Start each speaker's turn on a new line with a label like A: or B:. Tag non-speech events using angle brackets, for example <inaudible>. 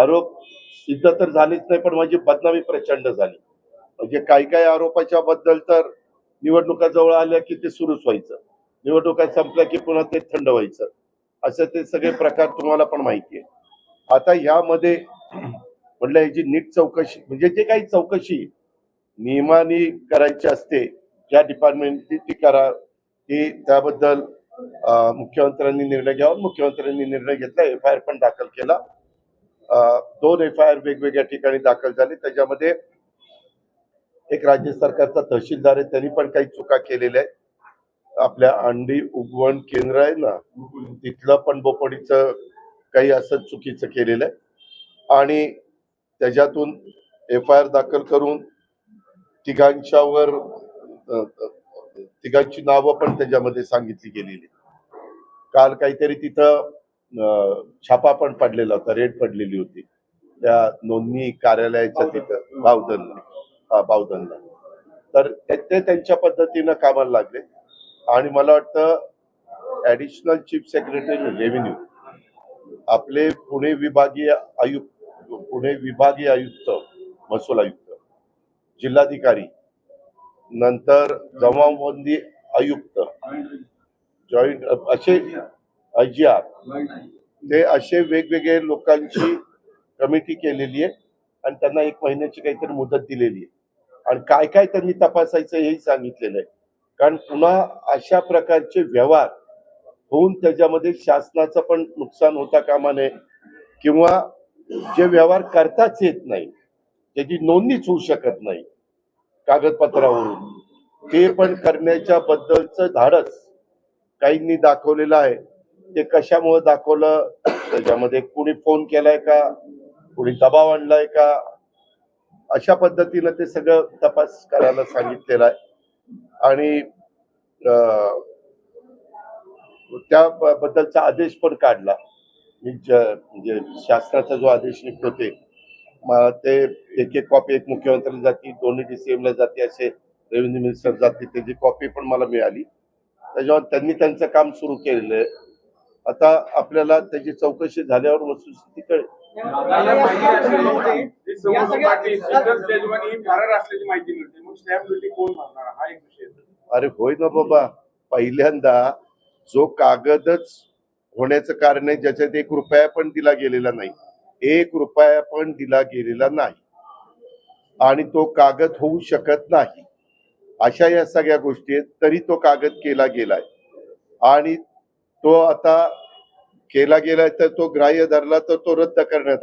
A: आरोप सिद्ध तर झालेच नाही पण माझी बदनामी प्रचंड झाली. म्हणजे काही काही आरोपाच्या बद्दल तर निवडणुका जवळ आल्या की ते सुरूच व्हायचं. निवडणुका संपल्या की पुन्हा ते थंड व्हायचं. असं ते सगळे प्रकार तुम्हाला पण माहिती आहे. आता ह्यामध्ये <clears throat> म्हटलं ह्याची नीट चौकशी म्हणजे जे काही चौकशी नियमाने करायची असते ज्या डिपार्टमेंटची ती करा. ती त्याबद्दल मुख्यमंत्र्यांनी निर्णय घ्यावा. मुख्यमंत्र्यांनी निर्णय घेतला एफ आय आर पण दाखल केला. दोन एफ आय आर वेगवेगळ्या ठिकाणी दाखल झाले. त्याच्यामध्ये एक राज्य सरकारचा तहसीलदार आहे त्यांनी पण काही चुका केलेल्या आहेत. आपल्या अंडी उगवण केंद्र आहे ना तिथलं पण बोपडीचं काही असं चुकीचं केलेलं आहे. आणि त्याच्यातून एफ आय आर दाखल करून तिघांच्यावर तिघांची नावं पण त्याच्यामध्ये सांगितली गेलेली काल काहीतरी तिथं छापा पण पडलेला होता रेड पडलेली होती. त्या नोंदणी कार्यालयाच्या तिथं बावधनला हा बावधनला. तर ते ते त्यांच्या पद्धतीनं कामाला लागले. आणि मला वाटतं ऍडिशनल चीफ सेक्रेटरी रेव्हेन्यू आपले पुणे विभागीय आयुक्त पुणे विभागीय आयुक्त महसूल आयुक्त जिल्हाधिकारी नंतर जमावबंदी आयुक्त जॉईंट असे आर ते असे वेगवेगळे लोकांची कमिटी केलेली आहे आणि त्यांना एक महिन्याची काहीतरी मुदत दिलेली आहे. आणि काय काय त्यांनी तपासायचं हेही सांगितलेलं आहे. कारण पुन्हा अशा प्रकारचे व्यवहार होऊन त्याच्यामध्ये शासनाचं पण नुकसान होता कामा नये किंवा जे व्यवहार करताच येत नाही त्याची नोंदणीच होऊ शकत नाही कागदपत्रावरून. ते पण करण्याच्या बद्दलचं धाडस काहींनी दाखवलेलं आहे. ते कशामुळे दाखवलं त्याच्यामध्ये कुणी फोन केलाय का? कुणी दबाव आणलाय का? अशा पद्धतीनं ते सगळं तपास करायला सांगितलेलं आहे. आणि त्याबद्दलचा त्या बद्दलचा आदेश पण काढला. मी ज- म्हणजे शास्त्राचा जो आदेश निघतो ते ते एक एक कॉपी एक मुख्यमंत्री जाती दोन्ही डी सी ला जाते असे रेव्हेन्यू मिनिस्टर जाते त्याची कॉपी पण मला मिळाली. त्याच्यावर त्यांनी त्यांचं काम सुरू केलेलं आहे. आता आपल्याला त्याची चौकशी झाल्यावर वस्तुस्थिती कळेल.
B: ही हा.
A: अरे होय ना बाबा. पहिल्यांदा जो कागदच होण्याचं कारण आहे ज्याच्यात एक रुपया पण दिला गेलेला नाही. एक रुपया पण दिला गेलेला नाही. आणि तो कागद होऊ शकत नाही. अशा या सगळ्या गोष्टी आहेत तरी तो कागद केला गेलाय. आणि तो आता केला गेलाय तर तो ग्राह्य धरला तर तो रद्द करण्यात